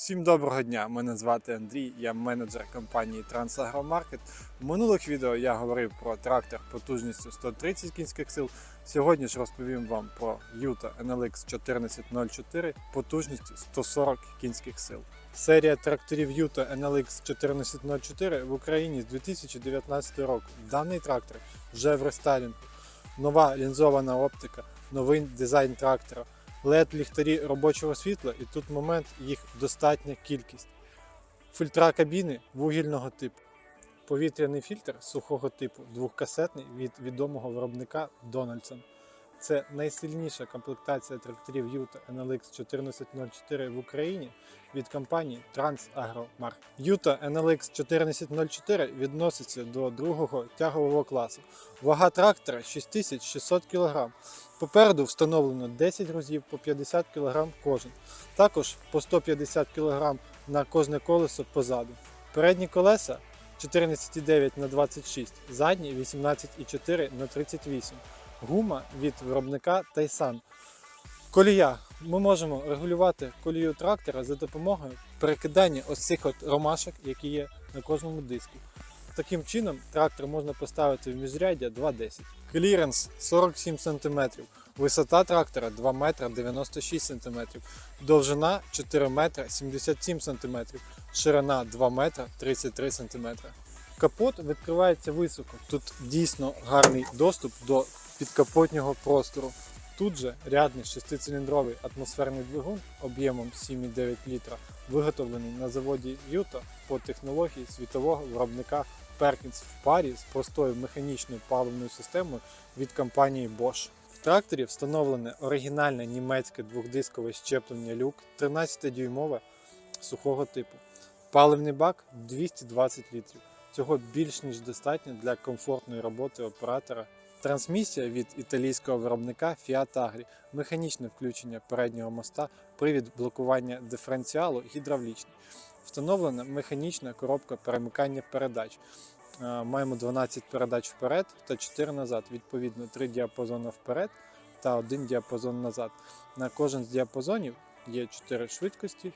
Всім доброго дня! Мене звати Андрій, я менеджер компанії Трансагромаркет. В минулих відео я говорив про трактор потужністю 130 кінських сил. Сьогодні ж розповім вам про Юта NLX 1404 потужністю 140 кінських сил. Серія тракторів Юта NLX 1404 в Україні з 2019 року. Даний трактор вже в рестайлінгу. Нова лінзована оптика, новий дизайн трактора. Led ліхтарі робочого світла, і тут момент їх достатня кількість. Фільтра кабіни вугільного типу. Повітряний фільтр сухого типу, двохкасетний від відомого виробника Donaldson. Це найсильніша комплектація тракторів Юта NLX 1404 в Україні від компанії Transagro-Mark. Юта NLX 1404 відноситься до другого тягового класу. Вага трактора 6600 кг. Попереду встановлено 10 грузів по 50 кг кожен. Також по 150 кг на кожне колесо позаду. Передні колеса 14,9 на 26, задні 18,4 на 38. Гума від виробника Тайсан. Колія. Ми можемо регулювати колію трактора за допомогою перекидання ось цих от ромашок, які є на кожному диску. Таким чином трактор можна поставити в міжряддя 2.10. Кліренс 47 см. Висота трактора 2 метра 96 см. Довжина 4 метра 77 см. Ширина 2 метра 33 см. Капот відкривається високо. Тут дійсно гарний доступ до підкапотнього простору. Тут же рядний шестициліндровий атмосферний двигун об'ємом 7,9 літра, виготовлений на заводі Юта по технології світового виробника Perkins в парі з простою механічною паливною системою від компанії Bosch. В тракторі встановлене оригінальне німецьке двохдискове щеплення люк 13-дюймове сухого типу. Паливний бак 220 літрів. Цього більш ніж достатньо для комфортної роботи оператора Трансмісія від італійського виробника Fiat Agri, механічне включення переднього моста, привід блокування диференціалу гідравлічний. Встановлена механічна коробка перемикання передач. Е, Маємо 12 передач вперед та 4 назад. Відповідно, 3 діапазони вперед та 1 діапазон назад. На кожен з діапазонів є 4 швидкості.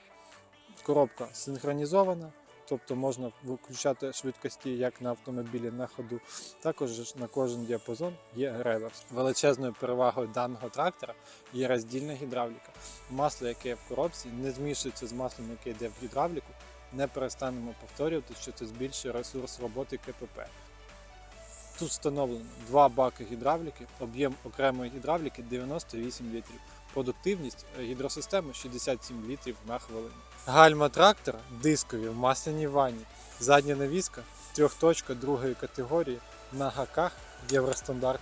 Коробка синхронізована, тобто можна виключати швидкості як на автомобілі на ходу. Також на кожен діапазон є реверс. Величезною перевагою даного трактора є роздільна гідравліка. Масло, яке є в коробці, не змішується з маслом, яке йде в гідравліку. Не перестанемо повторювати, що це збільшує ресурс роботи КПП. Тут встановлено два баки гідравліки, об'єм окремої гідравліки 98 літрів. Продуктивність гідросистеми 67 літрів на хвилину. Гальма трактора дискові в масляній ванні. Задня навіска трьохточка другої категорії на гаках Євростандарт.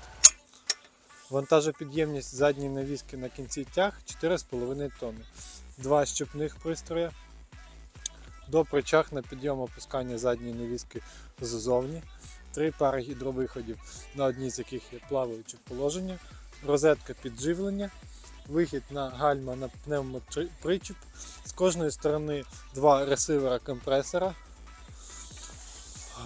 Вантажопідємність задньої навіски на кінці тяг 4,5 тонни. Два щепних пристрої. До причаг на підйом опускання задньої навіски ззовні. Три пари гідровиходів, на одній з яких є плаваюче положення. Розетка підживлення. Вихід на гальма на пневмопричіп. З кожної сторони два ресивера компресора.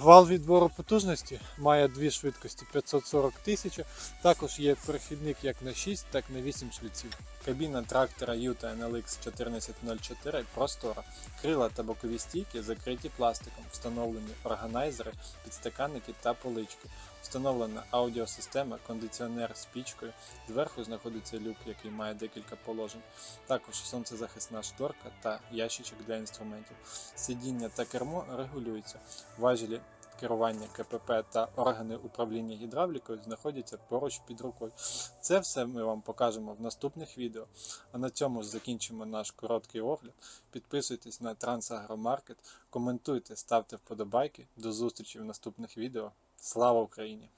Вал відбору потужності має дві швидкості 540 тисяч. Також є перехідник як на 6, так і на 8 шліців. Кабіна трактора Юта NLX 1404 простора. Крила та бокові стійки закриті пластиком, встановлені органайзери, підстаканники та полички. Встановлена аудіосистема, кондиціонер з пічкою. Зверху знаходиться люк, який має декілька положень. Також сонцезахисна шторка та ящичок для інструментів. Сидіння та кермо регулюються. Важелі керування КПП та органи управління гідравлікою знаходяться поруч під рукою. Це все ми вам покажемо в наступних відео. А на цьому ж закінчимо наш короткий огляд. Підписуйтесь на Трансагромаркет, коментуйте, ставте вподобайки. До зустрічі в наступних відео. Слава Україні!